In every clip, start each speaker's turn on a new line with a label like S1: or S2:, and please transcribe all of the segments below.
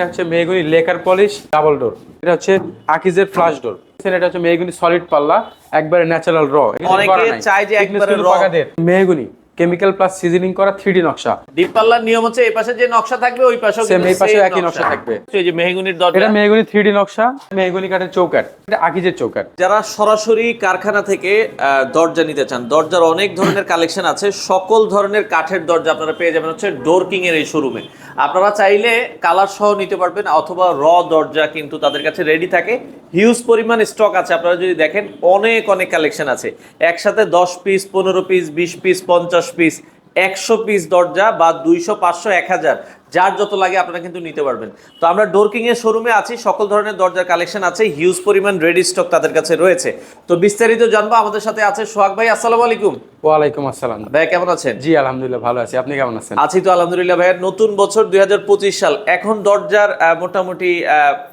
S1: এটা হচ্ছে মেহগুনি লেকার পলিশ ডাবল ডোর এটা হচ্ছে আকিজের ফ্লাশ ডোর এটা হচ্ছে মেহগুনি সলিড পাল্লা একবারে ন্যাচারাল র
S2: অনেকে যে একবারে।
S1: মেহগুনি কেমিক্যাল প্লাস সিজনিং করা থ্রি নকশা।
S2: ডিপ পাল্লার নিয়ম হচ্ছে এই পাশে যে নকশা থাকবে ওই
S1: Same,
S2: কিন্তু
S1: এই
S2: same
S1: একই নকশা। থাকবে।
S2: এই যে মেহগুনির দরজা।
S1: এটা মেহগুনি থ্রি নকশা মেহগুনি কাঠের চৌকাট এটা আকিজের চৌকাট
S2: যারা সরাসরি কারখানা থেকে আহ, দরজা নিতে চান দরজার অনেক ধরনের কালেকশন আছে। সকল ধরনের কাঠের দরজা আপনারা পেয়ে যাবেন হচ্ছে ডোর কিং এর এই শোরুমে আপনারা চাইলে কালার সহ নিতে পারবেন অথবা র দরজা কিন্তু তাদের কাছে রেডি থাকে। হিউজ পরিমাণ স্টক আছে, আপনারা যদি দেখেন, অনেক অনেক কালেকশন আছে। একসাথে দশ পিস পনেরো পিস বিশ পিস পঞ্চাশ পিস একশো পিস দরজা বা দুইশো, পাঁচশো, এক হাজার। যার যত লাগে আপনারা কিন্তু নিতে পারবেন। তো আমরা ডোরকিং এর শোরুমে আছি সকল ধরনের দরজার কালেকশন আছে হিউজ পরিমাণ রেডি স্টক তাদের কাছে রয়েছে। তো বিস্তারিত জানব আমাদের সাথে আছে সোহাগ ভাই আসসালামু আলাইকুম।
S1: ওয়ালাইকুম আসসালাম।
S2: ভাই কেমন আছেন?
S1: জি আলহামদুলিল্লাহ ভালো আছি। আপনি কেমন আছেন?
S2: আছি তো আলহামদুলিল্লাহ ভাইয়ের নতুন বছর দুই হাজার পঁচিশ সাল এখন দরজার মোটামুটি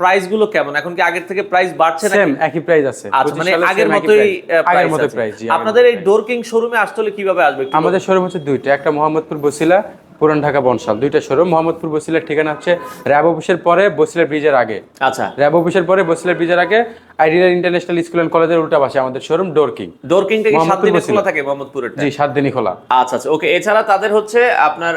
S2: প্রাইসগুলো কেমন? এখন কি আগের থেকে প্রাইস বাড়ছে
S1: সেম একই প্রাইস আছে।
S2: আচ্ছা মানে আগের মতোই।
S1: আগের মতো প্রাইস
S2: আপনাদের এই ডোরকিং শোরুমে আসতে হলে কীভাবে আসবে
S1: আমাদের শোরুম হচ্ছে দুইটা একটা মোহাম্মদপুর বসিলা পুরান ঢাকা বনশাল। দুইটা শোরুম মোহাম্মদপুর বসিলার ঠিকানা হচ্ছে র্যাব অফিসের পরে বসিলার ব্রিজের আগে।
S2: আচ্ছা।
S1: র্যাব অফিসের পরে বসিলার ব্রিজের আগে আইডিয়াল ইন্টারন্যাশনাল স্কুল অ্যান্ড কলেজের উল্টা পাশে আমাদের শোরুম ডোরকিং
S2: ডোরকিং থেকে সাত
S1: মোহাম্মদপুর
S2: দিনে
S1: বসিলা।
S2: খোলা থাকে মোহাম্মদপুরের
S1: জি সাত দিনই খোলা।
S2: আচ্ছা আচ্ছা। ওকে এছাড়া তাদের হচ্ছে আপনার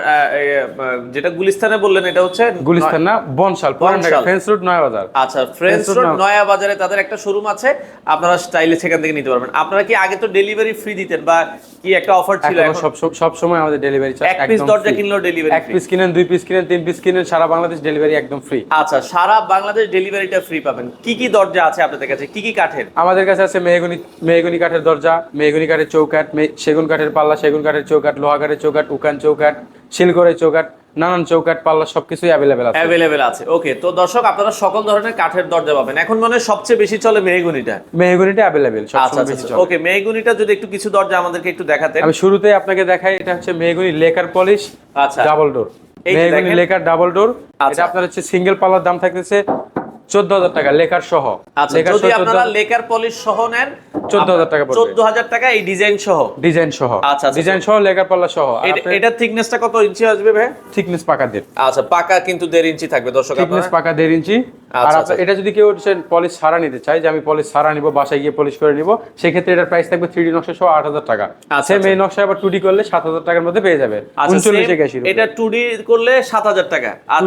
S2: যেটা গুলিস্তানে বললেন এটা হচ্ছে
S1: গুলিস্তান না বনশাল পুরান ঢাকা। ফেন্স রোড নয় বাজার।
S2: আচ্ছা
S1: Friends
S2: রোড
S1: Road
S2: নয়া বাজারে তাদের একটা শোরুম আছে। আপনারা স্টাইলে সেখান থেকে নিতে পারবেন। আপনারা কি আগে তো ডেলিভারি ফ্রি দিতেন বা কি একটা অফার ছিল এখনও
S1: সব সব সময় আমাদের ডেলিভারি চার্জ
S2: এক পিস দরজা কিনলো ডেলিভারি
S1: এক পিস কিনেন দুই পিস কিনেন তিন পিস কিনেন সারা বাংলাদেশ ডেলিভারি একদম ফ্রি
S2: আচ্ছা সারা বাংলাদেশ ডেলিভারিটা ফ্রি পাবেন। কি কি দরজা আছে আপনাদের কাছে? কি কি কাঠের?
S1: আমাদের কাছে আছে মেহগুনি মেহগুনি কাঠের দরজা মেহগুনি কাঠের চৌকাঠ সেগুন কাঠের পাল্লা সেগুন কাঠের চৌকাঠ লোহা কাঠের চৌকাঠ উকান চৌকাঠ শিলগড়ের চৌকাঠ নানান চৌকাঠ পাল্লা সবকিছুই অ্যাভেলেবেল আছে।
S2: অ্যাভেলেবেল আছে। ওকে তো দর্শক আপনারা সকল ধরনের কাঠের দরজা পাবেন। এখন মানে সবচেয়ে বেশি চলে মেহগুনিটা।
S1: মেহগুনিটা অ্যাভেলেবেল সবচেয়ে
S2: আচ্ছা
S1: বেশি চলে।
S2: ওকে মেহগুনিটা যদি একটু কিছু দরজা আমাদেরকে একটু দেখাতেন।
S1: আমি শুরুতেই আপনাকে দেখাই এটা হচ্ছে মেহগুনি লেকার পলিশ
S2: আচ্ছা।
S1: ডাবল ডোর
S2: এই
S1: মেহগুনি। লেকার ডাবল ডোর
S2: আচ্ছা।
S1: এটা আপনার হচ্ছে সিঙ্গেল পাল্লার দাম থাকতেছে চোদ্দ হাজার টাকা লেখার সহ।
S2: আচ্ছা যদি আপনারা লেকার পলিশ সহ নেন
S1: 14,000 টাকা
S2: চোদ্দ হাজার টাকা এই ডিজাইন সহ।
S1: ডিজাইন সহ।
S2: আচ্ছা, আচ্ছা।
S1: ডিজাইন সহ লেকার পাল্লা সহ।
S2: এটা- থিকনেসটা কত ইঞ্চি আসবে ভাই?
S1: থিকনেস পাকা দেড়।
S2: আচ্ছা পাকা কিন্তু দেড় ইঞ্চি থাকবে দর্শক
S1: থিকনেস পাকা দেড় ইঞ্চি আর
S2: আচ্ছা,
S1: এটা যদি কেউ পলিশ সারা নিতে চায় যে আমি পলিশ সারা নিব বাসায় গিয়ে পলিশ করে নিব সেক্ষেত্রে এটার প্রাইস থাকবে থ্রি ডি নকশা সহ আট হাজার টাকা।
S2: আচ্ছা,
S1: সেম
S2: আচ্ছা।
S1: এই নকশা আবার টু ডি করলে সাত হাজার টাকার মধ্যে পেয়ে যাবে।
S2: আচ্ছা
S1: উনচল্লিশ একাশি
S2: এটা টু ডি করলে সাত হাজার টাকা আর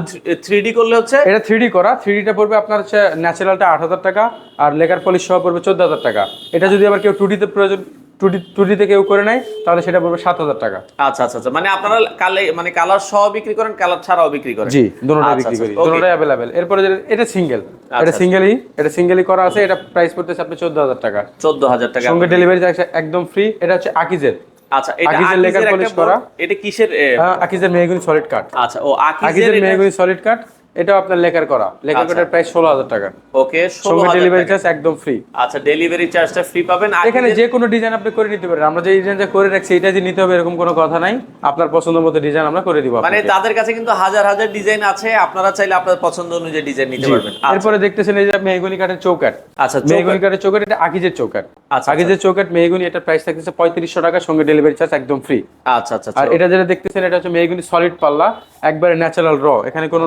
S2: থ্রি ডি করলে হচ্ছে
S1: এটা থ্রি ডি করা থ্রি ডিটা পড়বে আপনার হচ্ছে ন্যাচারালটা আট হাজার টাকা আর লেকার পলিশ সহ পড়বে চোদ্দ হাজার টাকা। এটা যদি আবার কেউ টু ডিতে প্রয়োজন টু ডি টু ডিতে কেউ করে নেয় তাহলে সেটা পড়বে সাত হাজার টাকা।
S2: আচ্ছা আচ্ছা আচ্ছা। মানে আপনারা কালে মানে কালার সহ বিক্রি করেন কালার ছাড়াও বিক্রি করেন?
S1: জি দুটোটাই
S2: আচ্ছা,
S1: বিক্রি করি।
S2: আচ্ছা,
S1: দুটোটাই অ্যাভেলেবেল এরপরে এটা সিঙ্গেল এটা
S2: আচ্ছা।
S1: সিঙ্গেলই এটা সিঙ্গেলই করা আছে এটা প্রাইস পড়তেছে আপনি চোদ্দ হাজার টাকা।
S2: চোদ্দ হাজার টাকা
S1: সঙ্গে ডেলিভারি একদম ফ্রি এটা হচ্ছে আকিজের
S2: আচ্ছা এটা
S1: আকিজের লেকার করা।
S2: এটা কিসের
S1: আকিজের মেহগুনি সলিড কাট
S2: আচ্ছা ও আকিজের
S1: মেহগুনি সলিড কাট এটাও আপনার লেকার করা। লেকার
S2: আচ্ছা।
S1: কাটার প্রাইস ষোলো হাজার টাকা।
S2: ওকে
S1: সঙ্গে ডেলিভারি চার্জ একদম ফ্রি
S2: আচ্ছা ডেলিভারি চার্জটা ফ্রি পাবেন।
S1: এখানে যে কোনো ডিজাইন আপনি করে নিতে পারেন। আমরা যে ডিজাইনটা করে রাখছি এটা যে নিতে হবে এরকম কোনো কথা নাই। আপনার পছন্দ মতো ডিজাইন আমরা করে দিব
S2: মানে তাদের কাছে কিন্তু হাজার হাজার ডিজাইন আছে। আপনারা চাইলে আপনার পছন্দ অনুযায়ী ডিজাইন নিতে পারবেন। আচ্ছা,
S1: এরপরে দেখতেছেন এই যে মেহগুনি কাঠের চৌকাট
S2: আচ্ছা
S1: মেহগুনি কাঠের চৌকাট এটা আকিজের চৌকাট
S2: আচ্ছা,
S1: আকিজের চৌকাট মেহগুনি এটা প্রাইস থাকতেছে পঁয়ত্রিশশো টাকা সঙ্গে ডেলিভারি চার্জ একদম ফ্রি
S2: আচ্ছা আচ্ছা
S1: আর
S2: আচ্ছা
S1: এটা যেটা দেখতেছেন এটা হচ্ছে মেহগুনি সলিড পাল্লা একবারে ন্যাচারাল র এখানে কোনো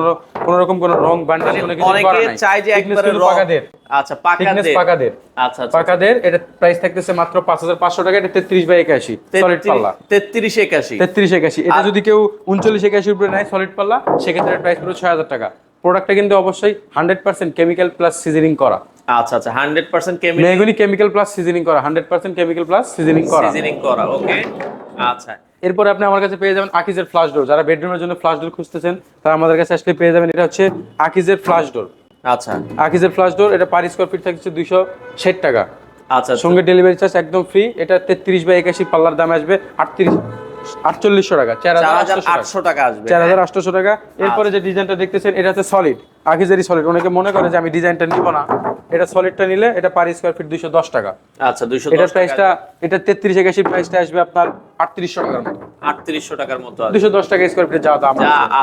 S1: রকম কোনো রং বান্ডেল কোনো কিছু
S2: অনেকে চায় যে একবারে
S1: পাকাদের।
S2: আচ্ছা পাকা
S1: থিকনেস
S2: দেড়।
S1: পাকাদের।
S2: আচ্ছা আচ্ছা
S1: পাকাদের এটা প্রাইস থাকতেছে মাত্র পাঁচ হাজার পাঁচশো টাকা এটা তেত্রিশ বাই একাশি সলিড পাল্লা।
S2: তেত্রিশ একাশি।
S1: তেত্রিশ একাশি। এটা যদি কেউ উনচল্লিশ একাশির উপরে নেয় সলিড পাল্লা সেক্ষেত্রে প্রাইস পুরো ছয় হাজার টাকা। প্রোডাক্টটা কিন্তু অবশ্যই hundred percent chemical plus seasoning করা।
S2: আচ্ছা আচ্ছা হান্ড্রেড পার্সেন্ট কেমিক্যাল
S1: মেহগুনি কেমিক্যাল প্লাস সিজনিং করা hundred percent chemical plus seasoning করা।
S2: সিজনিং করা ওকে আচ্ছা
S1: এরপরে আপনি আমার কাছে পেয়ে যাবেন আকিজের ফ্লাশ ডোর যারা বেডরুমের জন্য ফ্লাশ ডোর খুঁজতেছেন তারা আমাদের কাছে আসলে পেয়ে যাবেন। এটা হচ্ছে আকিজের ফ্লাশ ডোর
S2: আচ্ছা।
S1: আকিজের ফ্লাশ ডোর এটা পার স্কোয়ার ফিট থাকছে দুইশো ষাট টাকা।
S2: আচ্ছা
S1: সঙ্গে ডেলিভারি চার্জ একদম ফ্রি এটা তেত্রিশ বা একাশি পাল্লার দাম আসবে। আটত্রিশ আটচল্লিশশো টাকা চার হাজার
S2: হাজার
S1: আটশো টাকা
S2: আসবে।
S1: চার হাজার আটশোশো টাকা। এরপরে যে ডিজাইনটা দেখতেছেন এটা হচ্ছে সলিড আকিজেরই সলিড অনেকে মনে করে যে আমি ডিজাইনটা নিব না। এটা সলিডটা নিলে এটা পার স্কোয়ার ফিট দুইশো দশ টাকা।
S2: আচ্ছা দুইশো
S1: এটার প্রাইসটা এটা তেত্রিশ একাশি প্রাইসটা আসবে আপনার আটত্রিশশো টাকার মতো।
S2: আটত্রিশশো টাকার মতো আসবে।
S1: দুশো দশ টাকা স্কোয়ার ফিট যা দাম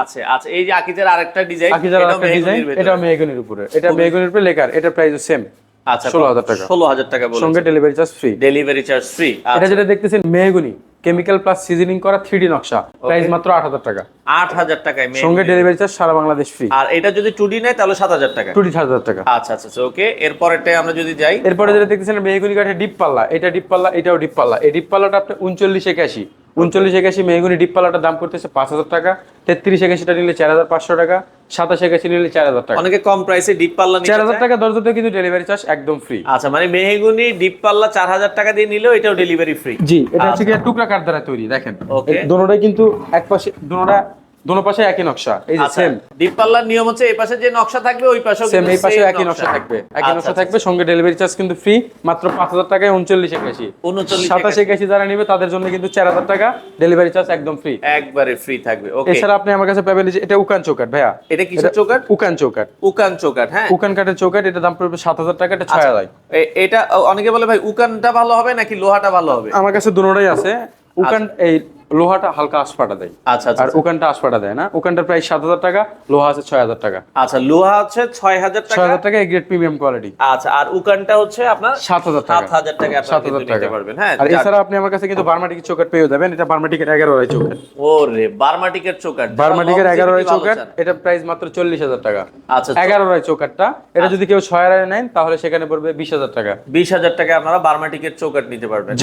S2: আছে। আচ্ছা এই যে আকিজের আরেকটা ডিজাইন
S1: আকিজার একটা ডিজাইন এটা মেহগুনির উপরে। এটা মেহগুনির উপরে লেখার এটা প্রাইস সেম
S2: আচ্ছা
S1: 16,000 টাকা।
S2: ষোলো হাজার টাকা
S1: সঙ্গে delivery charge free
S2: delivery charge free
S1: এটা যেটা দেখতেছেন মেহগুনি। কেমিক্যাল প্লাস সিজনিং করা থ্রি নকশা। প্রাইস মাত্র আট হাজার টাকা।
S2: আট হাজার টাকায়
S1: সঙ্গে ডেলিভারি চার্জ সারা বাংলাদেশ ফ্রি
S2: আর এটা যদি টুডি নেয় তাহলে সাত হাজার টাকা।
S1: টুডি সাত হাজার টাকা।
S2: আচ্ছা আচ্ছা ওকে এরপরেরটায় আমরা যদি যাই
S1: এরপরে যেটা দেখতেছেন মেহগুনি কাঠের ডিপ পাল্লা। এটা ডিপ পাল্লা এটাও ডিপ পাল্লা। এই ডিপ পাল্লাটা আপনার উনচল্লিশ একাশি উনচল্লিশ একাশি মেহগুনি ডিপ পাল্লাটার দাম করতেছে পাঁচ হাজার টাকা তেত্রিশ একাশিটা নিলে চার হাজার পাঁচশো টাকা সাতাশ একাশি নিলে চার হাজার টাকা।
S2: অনেকে কম প্রাইসে ডিপ পাল্লা
S1: চার হাজার। টাকা দরজাতে কিন্তু ডেলিভারি চার্জ একদম ফ্রি
S2: আচ্ছা মানে মেহগুনি ডিপ পাল্লা চার হাজার টাকা দিয়ে নিলেও এটাও ডেলিভারি ফ্রি
S1: জি এটা হচ্ছে টুকরা কাঠ দ্বারা তৈরি দেখেন।
S2: ওকে
S1: দোনোটাই কিন্তু এক পাশে দোনোটা দোনো পাশে একই নকশা। এই যে
S2: আচ্ছা
S1: সেম
S2: ডিপ পাল্লার নিয়ম হচ্ছে এই পাশে যে নকশা থাকবে ওই পাশেও
S1: সেম এই পাশে একই নকশা থাকবে। একই
S2: আচ্ছা,
S1: নকশা
S2: আচ্ছা,
S1: থাকবে সঙ্গে ডেলিভারি চার্জ কিন্তু ফ্রি মাত্র পাঁচ হাজার টাকায় উনচল্লিশ একাশি।
S2: 39
S1: সাতাশ একাশি। যারা নিবে তাদের জন্য কিন্তু চার হাজার টাকা ডেলিভারি চার্জ একদম ফ্রি
S2: একবারে ফ্রি থাকবে ওকে
S1: এছাড়া আপনি আমার কাছে পাবেন যে এটা উকান চৌকাট ভাইয়া।
S2: এটা কিসের চৌকাট?
S1: উকান চৌকাট।
S2: উকান চৌকাট হ্যাঁ।
S1: উকান কাঠের চৌকাট এটা দাম পড়বে সাত হাজার টাকা এটা ছয় হাজার
S2: এ- এটা অনেকে বলে ভাই উকানটা ভালো হবে নাকি লোহাটা ভালো হবে?
S1: আমার কাছে দুটোটাই আছে। উকান এই লোহাটা হালকা আশপাটা দেয়।
S2: আচ্ছা
S1: আর
S2: আচ্ছা।
S1: উকানটা আশপাটা দেয় না। উকানটার প্রাইস সাত হাজার টাকা লোহা আছে ছয় হাজার টাকা।
S2: আচ্ছা লোহা হচ্ছে ছয় হাজার
S1: ছয় হাজার টাকা গ্রেড প্রিমিয়াম কোয়ালিটি
S2: আচ্ছা আর উকানটা হচ্ছে আপনার
S1: সাত হাজার
S2: সাত হাজার টাকা
S1: সাত হাজার টাকা।
S2: পারবেন। হ্যাঁ
S1: আর এছাড়া আপনি আমার কাছে কিন্তু বার্মাটিকের চৌকাট পেয়ে যাবেন। এটা বার্মাটিকের এগারো আড়াই চৌকাট
S2: ওরে বার্মাটিকের চৌকাট
S1: বার্মাটিকের এগারো
S2: ভালো
S1: চৌকাট এটা প্রাইস মাত্র চল্লিশ হাজার টাকা।
S2: আচ্ছা
S1: এগারো আড়াই চৌকাটটা এটা যদি কেউ ছয় আড়াই নেন তাহলে সেখানে পড়বে বিশ হাজার টাকা।
S2: বিশ হাজার টাকা আপনারা বার্মাটিকের চৌকাট নিতে পারবেন?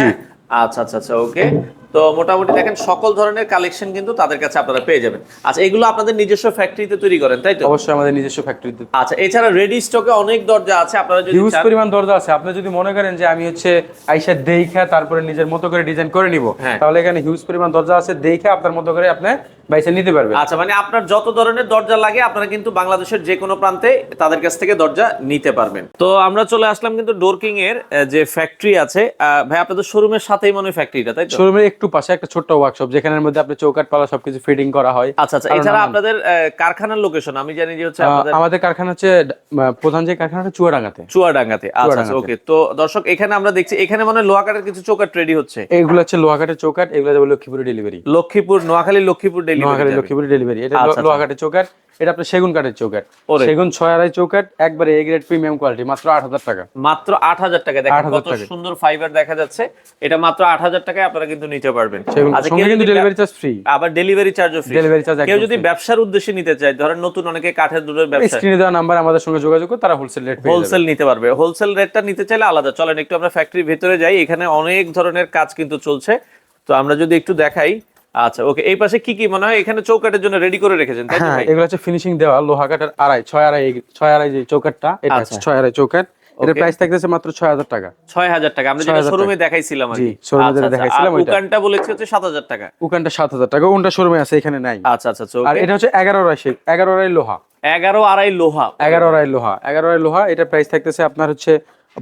S2: আচ্ছা আচ্ছা আচ্ছা ওকে তো মোটামুটি দেখেন সকল ধরনের কালেকশন কিন্তু তাদের কাছে আপনারা পেয়ে যাবেন। আচ্ছা এগুলো আপনাদের নিজস্ব ফ্যাক্টরিতে তৈরি করেন তাই তো?
S1: অবশ্যই আমাদের নিজস্ব ফ্যাক্টরিতে
S2: আচ্ছা এছাড়া রেডি স্টকে অনেক দরজা আছে আপনারা যদি
S1: হিউজ পরিমাণ দরজা আছে। আপনি যদি মনে করেন যে আমি হচ্ছে আইসা দেইখা তারপরে নিজের মতো করে ডিজাইন করে নিব
S2: হ্যাঁ।
S1: তাহলে এখানে হিউজ পরিমাণ দরজা আছে। দেইখা আপনার মতো করে আপনি বাইসা নিতে পারবেন
S2: আচ্ছা মানে আপনার যত ধরনের দরজা লাগে আপনারা কিন্তু বাংলাদেশের যে কোনো প্রান্তে তাদের কাছ থেকে দরজা নিতে পারবেন। তো আমরা চলে আসলাম কিন্তু ডোরকিং এর যে ফ্যাক্টরি আছে ভাই আপনাদের শোরুমের সাথেই মনে ফ্যাক্টরিটা তাই তো?
S1: শোরুমের একটু পাশে একটা ছোট্ট ওয়ার্কশপ যেখানের মধ্যে আপনি চৌকাট পালা সবকিছু ফিটিং করা হয়।
S2: আচ্ছা আচ্ছা এছাড়া আপনাদের কারখানার লোকেশন আমি জানি যে হচ্ছে আপনাদের
S1: আমাদের কারখানা হচ্ছে প্রধান যে কারখানাটা চুয়াডাঙ্গাতে।
S2: চুয়াডাঙ্গাতে আচ্ছা। ওকে তো দর্শক এখানে আমরা দেখছি এখানে মনে হয় লোহা কিছু চৌকাট রেডি হচ্ছে।
S1: এগুলো হচ্ছে লোহাঘাটের চৌকাট এগুলো যাবে লক্ষ্মীপুরে ডেলিভারি
S2: লক্ষ্মীপুর নোয়াখালী লক্ষ্মীপুর
S1: নোয়াখালী
S2: ডেলিভারি
S1: লক্ষ্মীপুরে ডেলিভারি এটা
S2: আচ্ছা, আচ্ছা।
S1: লোহাঘাটের চৌকাট এটা আপনার সেগুন কাঠের চৌকাট। সেগুন ছয় আড়াই চৌকাট একবারে এ গ্রেড প্রিমিয়াম কোয়ালিটি মাত্র আট হাজার টাকা।
S2: মাত্র আট হাজার টাকা দেখেন কত সুন্দর ফাইবার দেখা যাচ্ছে। এটা মাত্র আট হাজার টাকায় আপনারা কিন্তু নিতে পারবেন। আচ্ছা কেউ
S1: কিন্তু ডেলিভারি চার্জ ফ্রি
S2: আবার ডেলিভারি চার্জও ফ্রি
S1: ডেলিভারি চার্জ
S2: কেউ যদি ব্যবসার উদ্দেশ্যে নিতে চায় ধরেন নতুন অনেকে কাঠের দুধের ব্যবসা
S1: স্ক্রিনে দেওয়া নাম্বার আমাদের সঙ্গে যোগাযোগ করে তারা হোলসেল রেট
S2: হোলসেল নিতে পারবে। হোলসেল রেটটা নিতে চাইলে আলাদা। চলেন একটু আমরা ফ্যাক্টরির ভেতরে যাই। এখানে অনেক ধরনের কাজ কিন্তু চলছে। তো আমরা যদি একটু দেখাই আচ্ছা ওকে এই পাশে কি কি মনে হয়? এখানে চৌকাটের জন্য রেডি করে রেখেছেন তাই
S1: হ্যাঁ এগুলো হচ্ছে ফিনিশিং দেওয়া লোহা কাঠের আড়াই ছয় আড়াই ছয় আড়াই যে চৌকাটটা এটা
S2: আচ্ছা।
S1: ছয় আড়াই চৌকাট এটার প্রাইস থাকতেছে মাত্র ছয় হাজার টাকা।
S2: ছয় হাজার টাকা আমরা
S1: 6,000
S2: যেটা শোরুমে দেখাইছিলাম আর কি।
S1: showroom
S2: আচ্ছা,
S1: যেটা
S2: আচ্ছা,
S1: দেখাইছিলাম ওইটা।
S2: উকানটা বলেছি হচ্ছে সাত হাজার টাকা।
S1: উকানটা সাত হাজার টাকা ওনটা শোরুমে আছে এখানে নাই।
S2: আচ্ছা আচ্ছা
S1: আর এটা হচ্ছে এগারো আড়াই শেখ এগারো আড়াই লোহা।
S2: এগারো আড়াই লোহা।
S1: এগারো আড়াই লোহা এগারো আড়াই লোহা এটা প্রাইস থাকতেছে আপনার হচ্ছে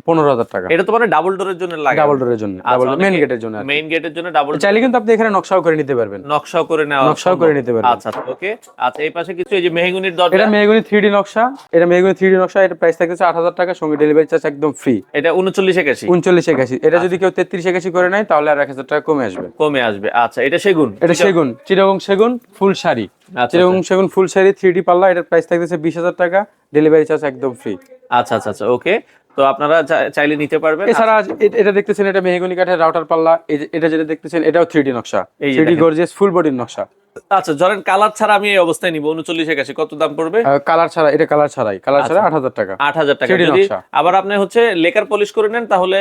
S1: পনেরো হাজার টাকা।
S2: এটা তো মানে ডাবল ডোরের জন্য লাগে
S1: ডাবল ডোরের জন্য ডাবল মেন গেটের জন্য
S2: মেইন গেটের জন্য ডাবল
S1: চাইলে কিন্তু আপনি এখানে নকশাও করে নিতে পারবেন।
S2: নকশাও করে নেওয়া
S1: নকশাও করে নিতে পারবেন।
S2: আচ্ছা ওকে আচ্ছা এই পাশে কিছু এই যে মেহগুনির দরজা।
S1: এটা মেহগুনি থ্রি ডি নকশা। এটা মেহগুনি থ্রি ডি নকশা এটা প্রাইস থাকতেছে আট হাজার টাকা সঙ্গে ডেলিভারি চার্জ একদম ফ্রি
S2: এটা উনচল্লিশ একাশি।
S1: উনচল্লিশ একাশি। এটা যদি কেউ তেত্রিশ একাশি করে নেয় তাহলে আর এক হাজার টাকা কমে আসবে।
S2: কমে আসবে। আচ্ছা এটা সেগুন।
S1: এটা সেগুন চিরগং সেগুন ফুল শাড়ি।
S2: আচ্ছা,
S1: চিরগং সেগুন ফুল শাড়ি থ্রি ডি পাল্লা এটার প্রাইস থাকতেছে বিশ হাজার টাকা ডেলিভারি চার্জ একদম ফ্রি
S2: আচ্ছা আচ্ছা আচ্ছা ওকে তো আপনারা চাইলে নিতে পারবেন।
S1: এছাড়া এটা দেখতেছেন এটা মেহগনি কাঠের রাউটার পাল্লা। এটা যেটা দেখতেছেন এটাও থ্রি ডি নকশা।
S2: এই
S1: থ্রি। গর্জিয়াস ফুল বডির নকশা।
S2: আচ্ছা ধরেন কালার ছাড়া আমি এই অবস্থায় নিব উনচল্লিশ একাশি কত দাম পড়বে?
S1: কালার ছাড়া এটা কালার ছাড়াই কালার ছাড়া আট হাজার টাকা।
S2: আট হাজার টাকা। যদি আবার আপনি হচ্ছে লেকার পলিশ করে নেন তাহলে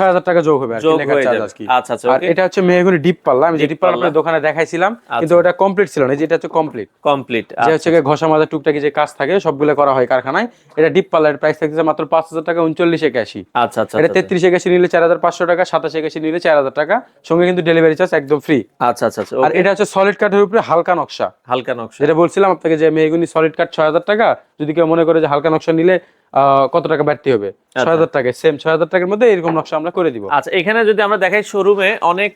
S1: ছয় হাজার টাকা যোগ হবে
S2: যোগ হয়ে যাবে। আচ্ছা, আচ্ছা,
S1: আর এটা হচ্ছে মেহগনি ডিপ পাল্লা। আমি যে ডিপ পাল্লা। আপনার দোকানে দেখাইছিলাম
S2: আচ্ছা।
S1: কিন্তু ওটা কমপ্লিট ছিল না এই যে হচ্ছে কমপ্লিট
S2: কমপ্লিট
S1: যে হচ্ছে ঘষা মাজা টুকটাকি যে কাজ থাকে সবগুলো করা হয় কারখানায়। এটা ডিপ পাল্লার প্রাইস থাকতেছে মাত্র পাঁচ হাজার টাকা উনচল্লিশ একাশি।
S2: আচ্ছা আচ্ছা
S1: এটা
S2: আচ্ছা,
S1: তেত্রিশ একাশি নিলে চার হাজার পাঁচশো টাকা সাতাশ একাশি নিলে চার হাজার টাকা। সঙ্গে কিন্তু ডেলিভারি চার্জ একদম ফ্রি
S2: আচ্ছা আচ্ছা আচ্ছা
S1: আর এটা হচ্ছে সলিড কাঠের উপরে হালকা নকশা।
S2: হালকা নকশা।
S1: যেটা বলছিলাম আপনাকে যে মেহগুনি সলিড কাঠ ছয় হাজার টাকা যদি কেউ মনে করে যে হালকা নকশা নিলে কত টাকা বাড়তি হবে? ছয় হাজার টাকা সেম ছয় হাজার টাকার মধ্যে এরকম নকশা আমরা করে দিব।
S2: আচ্ছা এখানে যদি আমরা দেখাই শোরুমে অনেক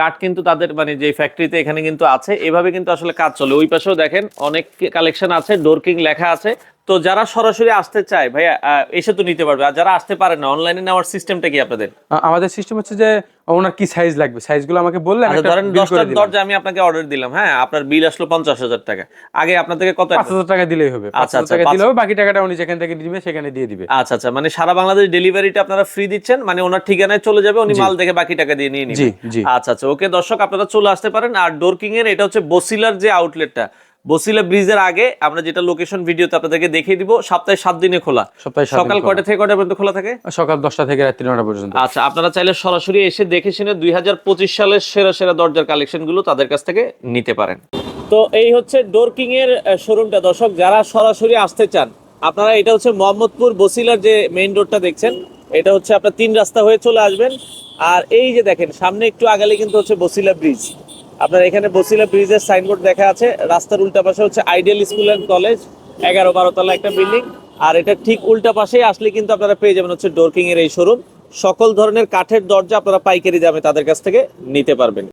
S2: কাঠ কিন্তু তাদের মানে যে ফ্যাক্টরিতে এখানে কিন্তু আছে এভাবে কিন্তু আসলে কাজ চলে। ওই পাশেও দেখেন অনেক কালেকশন আছে ডোরকিং লেখা আছে। তো যারা সরাসরি আসতে চায় ভাইয়া এসে তো নিতে পারবে। আর যারা আসতে পারে না অনলাইনে নেওয়ার সিস্টেমটা কি আপনাদের?
S1: আমাদের সিস্টেম হচ্ছে যে ওনার কি সাইজ লাগবে? সাইজগুলো আমাকে বললে আমি
S2: আচ্ছা ধরেন দশটার দরজা আমি আপনাকে অর্ডার দিলাম হ্যাঁ? আপনার বিল আসলো পঞ্চাশ হাজার টাকা। আগে আপনার থেকে কত
S1: পাঁচ হাজার টাকা দিলেই হবে।
S2: আচ্ছা, আচ্ছা,
S1: টাকা
S2: পাঁচ-
S1: দিলেও বাকি টাকাটা উনি যেখান থেকে নিবে সেখানে দিয়ে দিবে।
S2: আচ্ছা আচ্ছা মানে সারা বাংলাদেশ ডেলিভারিটা আপনারা ফ্রি দিচ্ছেন মানে ওনার ঠিকানায় চলে যাবে উনি। মাল দেখে বাকি টাকা দিয়ে নিয়ে নিবে আচ্ছা আচ্ছা ওকে দর্শক আপনারা চলে আসতে পারেন। আর ডোরকিং এর এটা হচ্ছে বসিলার যে আউটলেটটা বসিলা ব্রিজের আগে আমরা যেটা লোকেশন ভিডিওতে আপনাদেরকে দেখিয়ে দিব সপ্তাহে সাত দিনে খোলা।
S1: সপ্তাহে
S2: সকাল। কয়টা থেকে কয়টা পর্যন্ত খোলা থাকে?
S1: সকাল দশটা থেকে রাত্রি নটা পর্যন্ত।
S2: আচ্ছা আপনারা চাইলে সরাসরি এসে দেখে শুনে দুই হাজার পঁচিশ সালের সেরা সেরা দরজার কালেকশনগুলো তাদের কাছ থেকে নিতে পারেন। তো এই হচ্ছে ডোরকিং এর শোরুমটা দর্শক যারা সরাসরি আসতে চান আপনারা এটা হচ্ছে মোহাম্মদপুর বসিলার যে মেইন রোডটা দেখছেন এটা হচ্ছে আপনার তিন রাস্তা হয়ে চলে আসবেন। আর এই যে দেখেন সামনে একটু আগালে কিন্তু হচ্ছে বসিলা ব্রিজ আপনার এখানে বসিলা ব্রিজের সাইনবোর্ড দেখা আছে। রাস্তার উল্টা পাশে হচ্ছে আইডিয়াল স্কুল অ্যান্ড কলেজ এগারো বারোতলা একটা বিল্ডিং আর এটা ঠিক উল্টা পাশে আসলে কিন্তু আপনারা পেয়ে যাবেন হচ্ছে ডোরকিং এর এই শোরুম সকল ধরনের কাঠের দরজা আপনারা পাইকারি দামে তাদের কাছ থেকে নিতে পারবেন।